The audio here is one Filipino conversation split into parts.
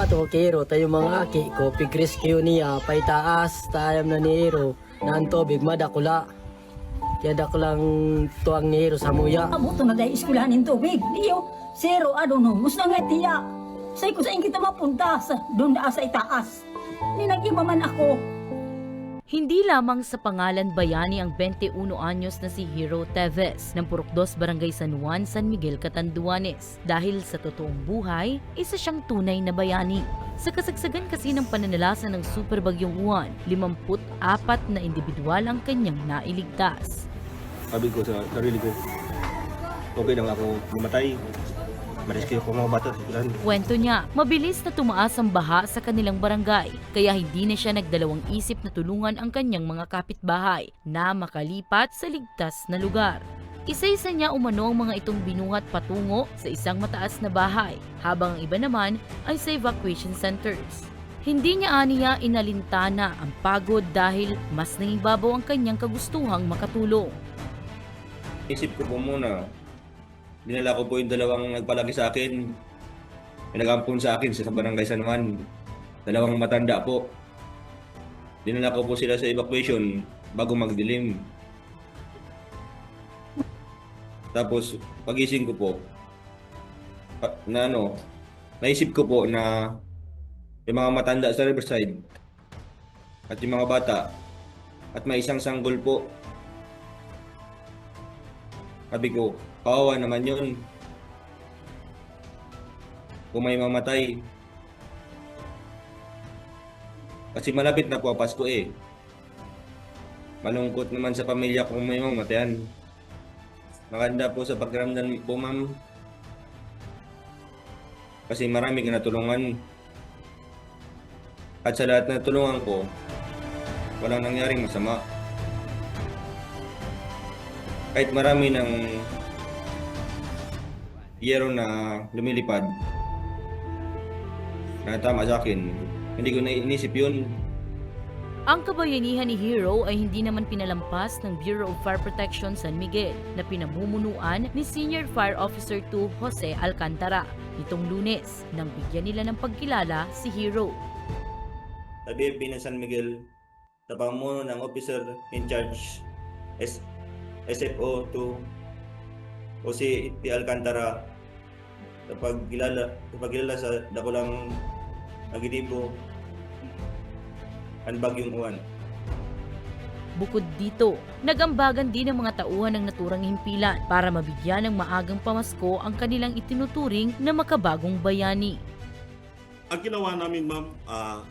Salamat o Kiro tayo mga aki ko pigrescue niya paitaas tayam na ni Hero na ang tubig madakula. Kaya dakulang tuwang ni Hero sa muya. Abuto na dahil eskulanin tubig. Diyo, zero adono, musta nga tiya. Say ko sa kita mapunta sa doon na sa itaas. Ni nag-iba man ako. Hindi lamang sa pangalan bayani ang 21 anyos na si Hero Teves ng Purokdos Barangay San Juan, San Miguel, Catanduanes. Dahil sa totoong buhay, isa siyang tunay na bayani. Sa kasagsagan kasi ng pananalasa ng Super Bagyong Juan, 54 na individual ang kanyang nailigtas. sabi ko sa sarili ko, okay lang ako mamatay. Mariski ako mga bata sa ilan. Kwento niya, mabilis na tumaas ang baha sa kanilang barangay, kaya hindi na siya nagdalawang isip na tulungan ang kanyang mga kapitbahay na makalipat sa ligtas na lugar. Isa-isa niya umano ang mga itong binuhat patungo sa isang mataas na bahay, habang ang iba naman ay sa evacuation centers. Hindi niya aniya inalintana ang pagod dahil mas nangibabaw ang kanyang kagustuhang makatulong. Isip ko po muna, dinala ko po yung dalawang nagpalaki sa akin. May nagampun sa akin sa barangay San Juan. Dalawang matanda po. Dinala ko po sila sa evacuation bago magdilim. Tapos, pagising ko po, na ano, naisip ko po na yung mga matanda sa Riverside at yung mga bata at may isang sanggol po sabi ko, kawawa naman yun. Kung may mamatay. Kasi malapit na po Pasko eh. Malungkot naman sa pamilya kung may mamatayan. Maganda po sa pagramdam po ma'am. Kasi marami ka natulungan. At sa lahat na tulungan ko, walang nangyaring masama kahit marami ng yero na lumilipad na tama sa akin, hindi ko na inisip yun. Ang kabayanihan ni Hero ay hindi naman pinalampas ng Bureau of Fire Protection San Miguel na pinamumunuan ni Senior Fire Officer 2 Jose Alcantara nitong lunes nang bigyan nila ng pagkilala si Hero. Sa BFP ng San Miguel, sa pamuno ng officer in charge S SFO 2 o si T. Alcantara sa pagkilala, sa pagkilala sa dakulang Agidibo ang Bagyong Uwan. Bukod dito, nagambagan din ang mga tauhan ng naturang himpilan para mabigyan ng maagang pamasko ang kanilang itinuturing na makabagong bayani. ang ginawa namin ma'am ah,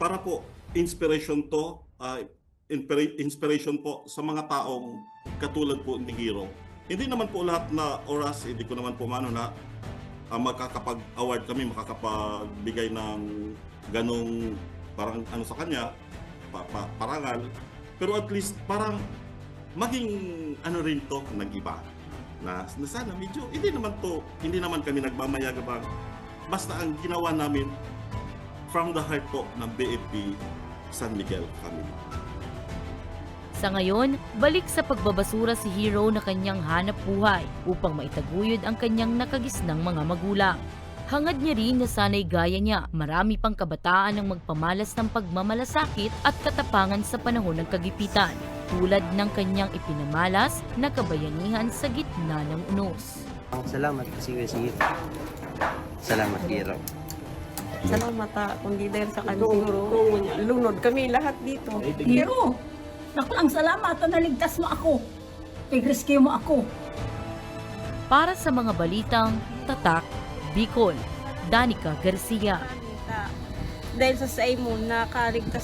para po inspiration to inspira- inspiration po sa mga taong katulad po ni Giro. Hindi naman po lahat na oras, hindi ko naman po mano na ah, makakapag-award kami, makakapagbigay ng ganong parang ano sa kanya, pa, pa- parangal. Pero at least parang maging ano rin to nag-iba. Na, na sana medyo, hindi naman to, hindi naman kami nagmamayagabang Basta ang ginawa namin from the heart po ng BFP San Miguel Family. Sa ngayon, balik sa pagbabasura si Hero na kanyang hanap buhay upang maitaguyod ang kanyang nakagisnang mga magulang. Hangad niya rin na sanay gaya niya, marami pang kabataan ang magpamalas ng pagmamalasakit at katapangan sa panahon ng kagipitan, tulad ng kanyang ipinamalas na kabayanihan sa gitna ng unos. Salamat kasi kasi Salamat Giro. Salamat ha, kundi dahil sa kanya siguro, lunod kami lahat dito. Hero, naku lang salamat na naligtas mo ako. Pig-rescue mo ako. Para sa mga balitang Tatak, Bicol, Danica Garcia. Dahil sa sa mo, nakaligtas